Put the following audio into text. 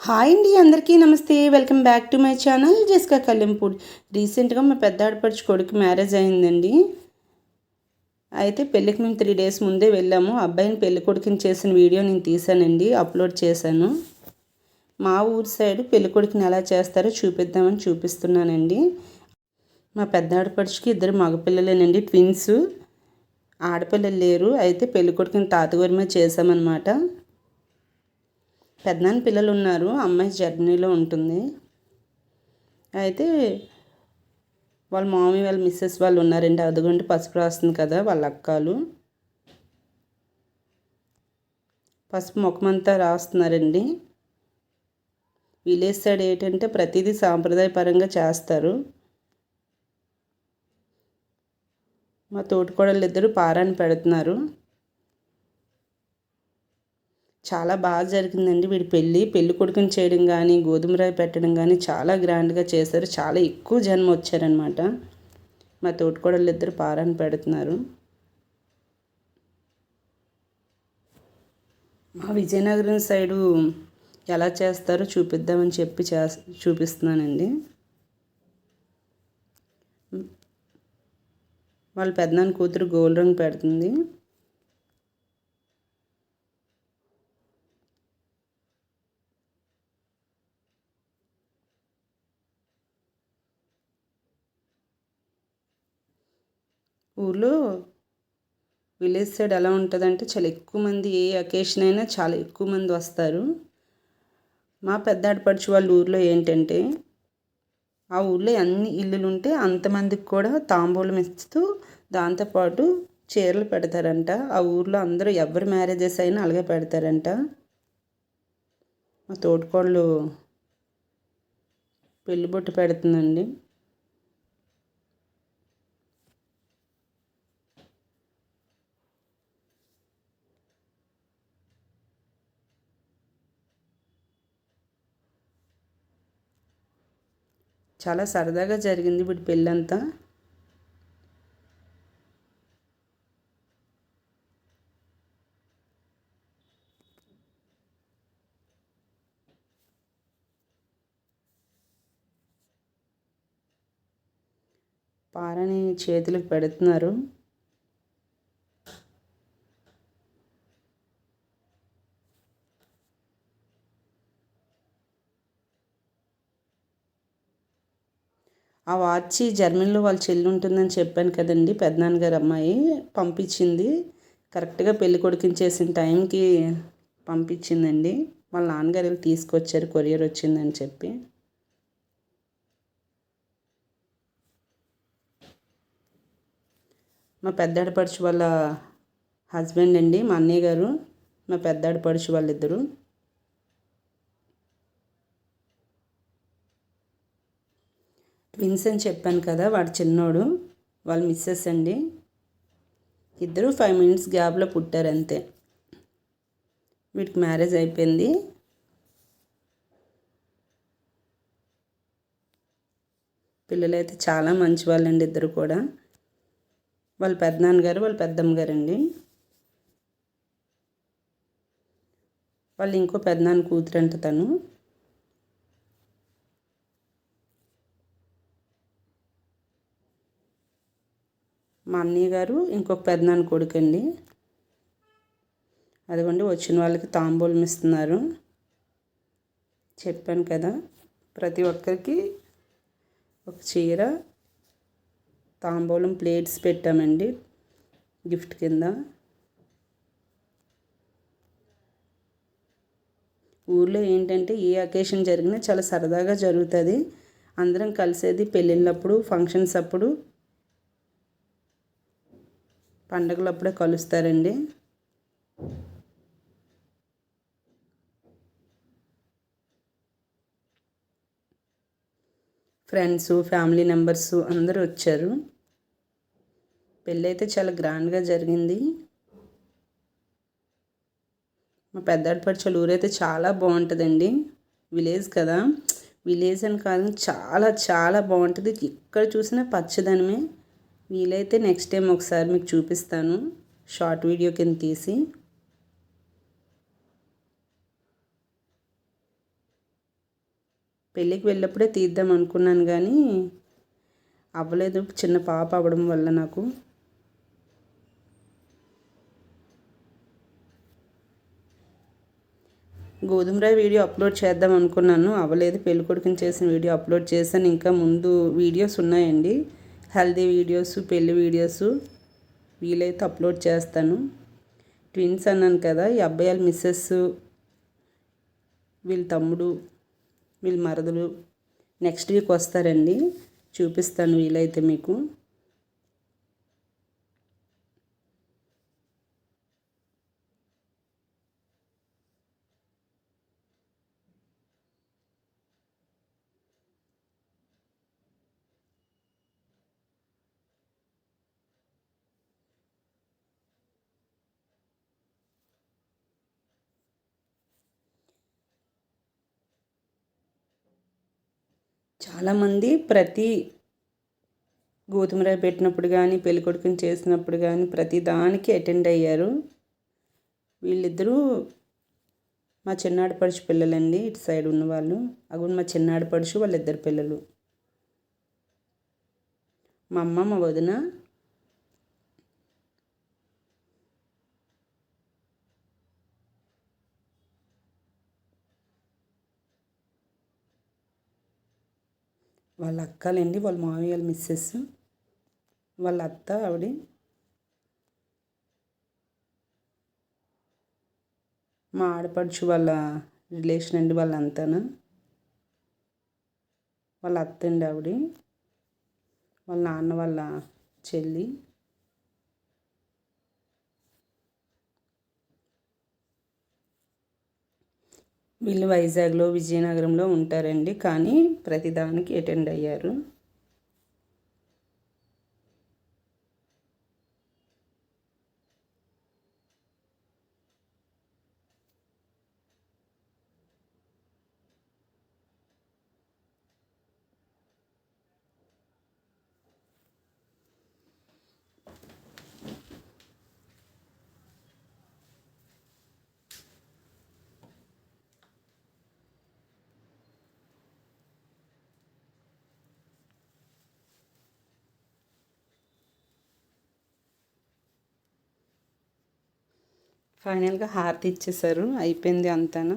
Hi అండి అందరికీ నమస్తే. Welcome back to my channel Jessica Kallempudi రీసెంట్గా మా పెద్ద ఆడపడుచు కొడుకు మ్యారేజ్ అయిందండి. అయితే పెళ్ళికి మేము త్రీ డేస్ ముందే వెళ్ళాము. అబ్బాయిని పెళ్ళి కొడుకుని చేసిన వీడియో నేను తీసానండి అప్లోడ్ చేశాను. మా ఊరి సైడ్ పెళ్ళి కొడుకుని ఎలా చేస్తారో చూపిద్దామని చూపిస్తున్నానండి. మా పెద్ద ఆడపడుచుకి ఇద్దరు మగపిల్లలేనండి ట్విన్స్. ఆడపిల్లలు లేరు. అయితే పెళ్ళి కొడుకుని తాతగారి చేశామన్నమాట. పెద్దనాన్న పిల్లలు ఉన్నారు అమ్మాయి జర్నీలో ఉంటుంది. అయితే వాళ్ళ మామీ వాళ్ళ మిస్సెస్ వాళ్ళు ఉన్నారండి. అదిగోండి పసుపు రాస్తుంది కదా వాళ్ళ అక్కలు. పసుపు ముఖమంతా రాస్తున్నారండి. విలేజ్ సైడ్ ఏంటంటే ప్రతిదీ సాంప్రదాయపరంగా చేస్తారు. మా తోటికోడళ్ళు ఇద్దరు పారాన్ని పెడుతున్నారు. చాలా బాగా జరిగిందండి. వీడి పెళ్ళి పెళ్ళి కొడుకుని చేయడం కానీ గోధుమ రాయి పెట్టడం కానీ చాలా గ్రాండ్గా చేశారు. చాలా ఎక్కువ జన్మ వచ్చారనమాట మా తోటికోడళ్ళు ఇద్దరు పారాన్ని పెడుతున్నారు. మా విజయనగరం సైడు ఎలా చేస్తారో చూపిద్దామని చెప్పి చే చూపిస్తున్నానండి. వాళ్ళ పెద్దనాన్న కూతురు గోల్డ్ రంగు పెడుతుంది. ఊర్లో విలేజ్ సైడ్ ఎలా ఉంటుందంటే చాలా ఎక్కువ మంది ఏ అకేషన్ అయినా చాలా ఎక్కువ మంది వస్తారు. మా పెద్ద ఆడపడుచు వాళ్ళ ఊర్లో ఏంటంటే ఆ ఊర్లో అన్ని ఇల్లులు ఉంటే అంతమందికి కూడా తాంబూలం ఇస్తూ దాంతోపాటు చీరలు పెడతారంట. ఆ ఊర్లో అందరూ ఎవరి మ్యారేజెస్ అయినా అలాగే పెడతారంట. మా తోటికోళ్ళు పెళ్ళి బొట్టు పెడుతుందండి. చాలా సరదాగా జరిగింది ఇప్పుడు పెళ్ళంతా. పారని చేతులకు పెడుతున్నారు. ఆ వాచ్ జర్మనీలో వాళ్ళ చెల్లి ఉంటుందని చెప్పాను కదండి. పెద్దనాన్నగారు అమ్మాయి పంపించింది. కరెక్ట్గా పెళ్ళి కొడుకుని చేసిన టైంకి పంపించిందండి. వాళ్ళ నాన్నగారు వెళ్ళి తీసుకొచ్చారు. కొరియర్ వచ్చిందని చెప్పి. మా పెద్దాడపడుచు వాళ్ళ హస్బెండ్ అండి మా అన్నయ్య గారు. మా పెద్దాడపడుచు వాళ్ళిద్దరూ. ట్విన్స్ అని చెప్పాను కదా వాడు చిన్నోడు వాళ్ళు మిస్సెస్ అండి. ఇద్దరు ఫైవ్ మినిట్స్ గ్యాప్లో పుట్టారు అంతే. వీటికి మ్యారేజ్ అయిపోయింది. పిల్లలైతే చాలా మంచి వాళ్ళండి ఇద్దరు కూడా. వాళ్ళ పెద్దనాన్నగారు వాళ్ళ పెద్దమ్మ గారండి వాళ్ళు ఇంకో పెద్దనాన్న కూతురు అంట తను. మా అన్నయ్య గారు ఇంకొక పెద్దనాన్న కొడుకండి. అదిగోండి వచ్చిన వాళ్ళకి తాంబూలం ఇస్తున్నారు. చెప్పాను కదా ప్రతి ఒక్కరికి ఒక చీర తాంబూలం ప్లేట్స్ పెట్టామండి గిఫ్ట్ కింద. ఊర్లో ఏంటంటే ఏ అకేషన్ జరిగినా చాలా సరదాగా జరుగుతుంది. అందరం కలిసేది పెళ్ళిళ్ళప్పుడు ఫంక్షన్స్ అప్పుడు పండగలప్పుడే కలుస్తారండి. ఫ్రెండ్స్ ఫ్యామిలీ మెంబర్స్ అందరూ వచ్చారు. పెళ్ళి అయితే చాలా గ్రాండ్గా జరిగింది. మా పెద్దాడిపడిచల ఊరైతే చాలా బాగుంటుందండి. విలేజ్ కదా. విలేజ్ అని కాదు చాలా చాలా బాగుంటుంది. ఇక్కడ చూసినా పచ్చదనమే. వీలైతే నెక్స్ట్ టైం ఒకసారి మీకు చూపిస్తాను. షార్ట్ వీడియో కింద తీసి. పెళ్ళికి వెళ్ళినప్పుడే తీద్దాం అనుకున్నాను కానీ అవ్వలేదు. చిన్న పాప అవ్వడం వల్ల నాకు. గోధుమ రాయి వీడియో అప్లోడ్ చేద్దాం అనుకున్నాను. అవ్వలేదు. పెళ్ళికొడుకుని చేసిన వీడియో అప్లోడ్ చేశాను. ఇంకా ముందు వీడియోస్ ఉన్నాయండి. హెల్దీ వీడియోస్ పెళ్ళి వీడియోస్ వీలైతే అప్లోడ్ చేస్తాను. ట్విన్స్ అన్నాను కదా ఈ అబ్బాయిల మిస్సెస్ వీళ్ళ తమ్ముడు వీళ్ళ మరదలు నెక్స్ట్ వీక్ వస్తారండి. చూపిస్తాను వీలైతే మీకు. చాలామంది ప్రతి గోధుమ పెట్టినప్పుడు కానీ పెళ్ళికొడుకుని చేసినప్పుడు కానీ ప్రతి దానికి అటెండ్ అయ్యారు. వీళ్ళిద్దరూ మా చిన్నాడపడుచు పిల్లలండి. ఇటు సైడ్ ఉన్నవాళ్ళు అవి మా చిన్నాడపడుచు వాళ్ళిద్దరు పిల్లలు. మా అమ్మ మా వదిన వాళ్ళ అక్కలండి వాళ్ళ మామయ్య వాళ్ళ మిస్సెస్ వాళ్ళ అత్త ఆవిడ. మా ఆడపడుచు వాళ్ళ రిలేషన్ అండి వాళ్ళంతాను. వాళ్ళ అత్త అండి ఆవిడ. వాళ్ళ నాన్న వాళ్ళ చెల్లి. వీళ్ళు వైజాగ్లో విజయనగరంలో ఉంటారండి కానీ ప్రతిదానికి అటెండ్ అయ్యారు. ఫైనల్గా హారతి ఇచ్చేసారు అయిపోయింది అంతాను?